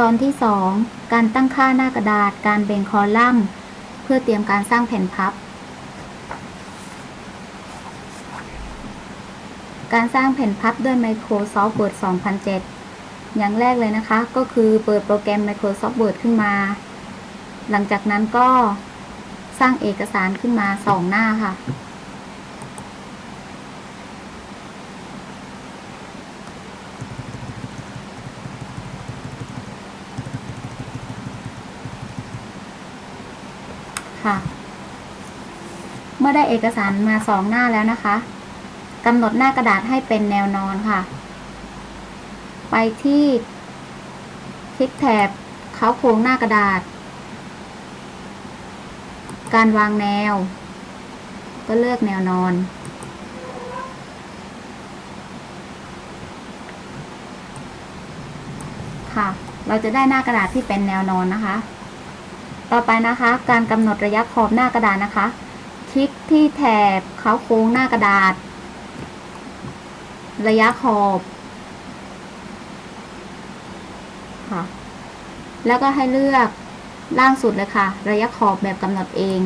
ตอนที่ 2 การตั้งค่าหน้ากระดาษ การแบ่งคอลัมน์ เพื่อเตรียมการสร้างแผ่นพับ การสร้างแผ่นพับด้วย Microsoft Word 2007 อย่างแรกเลยนะคะ ก็คือเปิดโปรแกรม Microsoft Word ขึ้นมา หลังจากนั้นก็สร้างเอกสารขึ้นมา 2 หน้าค่ะ ค่ะ เมื่อได้เอกสารมาสองหน้าแล้วนะคะกำหนดหน้ากระดาษให้เป็นแนวนอนค่ะ ไปที่คลิกแถบเขาโครงหน้ากระดาษ การวางแนว ก็เลือกแนวนอน ค่ะ เราจะได้หน้ากระดาษที่เป็นแนวนอนนะคะ ต่อไปนะคะ การกำหนดระยะขอบหน้ากระดาษนะคะ คลิกที่แถบเขาโค้งหน้ากระดาษ ระยะขอบค่ะแล้วก็ให้เลือกล่างสุดเลยค่ะ ระยะขอบแบบกำหนดเอง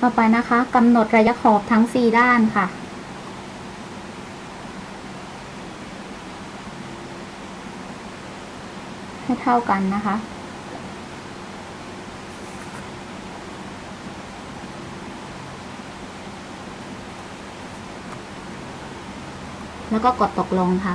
ต่อไปนะคะกำหนดระยะขอบทั้ง 4 ด้านค่ะ ให้เท่ากันนะคะ แล้วก็กดตกลงค่ะ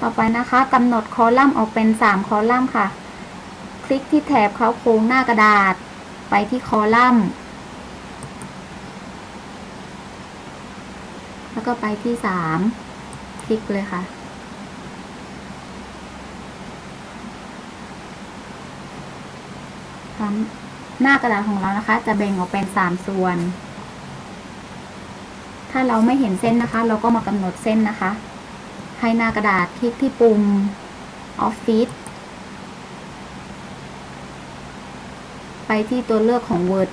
ต่อไปนะคะกำหนดคอลัมน์ออกเป็น 3 คอลัมน์ค่ะ คลิกที่แถบเขาโครงหน้ากระดาษ ไปที่คอลัมน์ แล้วก็ไปที่ 3 คลิกเลยค่ะ หน้ากระดาษของเรานะคะ จะแบ่งออกเป็น 3 ส่วน ถ้าเราไม่เห็นเส้นนะคะ เราก็มากำหนดเส้นนะคะ ให้หน้ากระดาษคลิกที่ปุ่ม Office ไปที่ตัวเลือกของ Word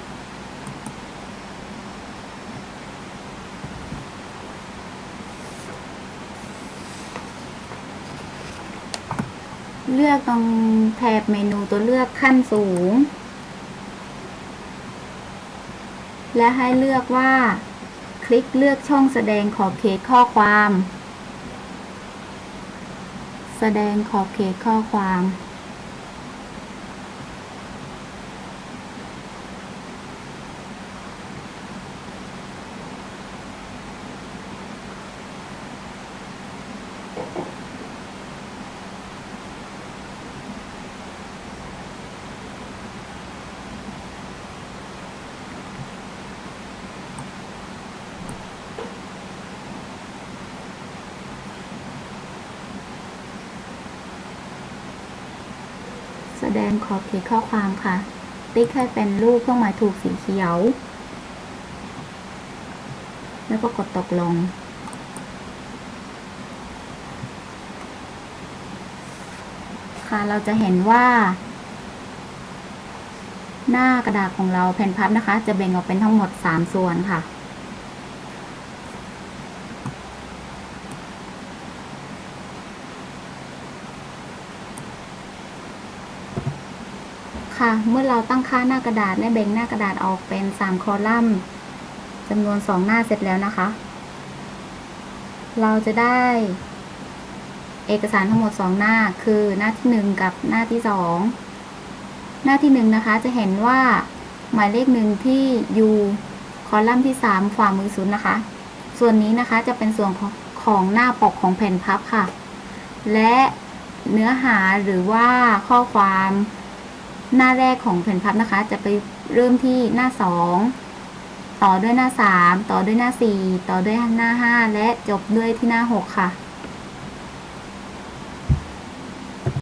เลือกตรงแถบเมนูตัวเลือกขั้นสูง และให้เลือกว่า คลิกเลือกช่องแสดงขอบเขตข้อความ ดงขอบเขตข้อความ ดงขอบเขตข้อความค่ะ ติ๊กให้เป็นรูปเครื่องหมายถูกสีเขียว แล้วก็กดตกลง ค่ะเราจะเห็นว่า หน้ากระดาษของเราแผ่นพับนะคะ จะแบ่งออกเป็นทั้งหมด 3 ส่วนค่ะ ค่ะ เมื่อเราตั้งค่าหน้ากระดาษและแบ่งหน้ากระดาษออกเป็น 3 คอลัมน์จำนวน 2 หน้าเสร็จแล้วนะคะ เราจะได้ เอกสารทั้งหมด 2 หน้าคือหน้าที่ 1 กับหน้าที่ 2 หน้าที่ 1 นะคะ จะเห็นว่าหมายเลขหนึ่งที่อยู่คอลัมน์ที่3ขวามือสุดนะคะ ส่วนนี้นะคะจะเป็นส่วนของของหน้าปกของแผ่นพับค่ะ และเนื้อหาหรือว่าข้อความ หน้าแรกของแผ่นพับนะคะ จะไปเริ่มที่หน้า 2 ต่อด้วยหน้า 3 ต่อด้วยหน้า 4 ต่อด้วยหน้า 5 และจบด้วยที่หน้า 6 ค่ะ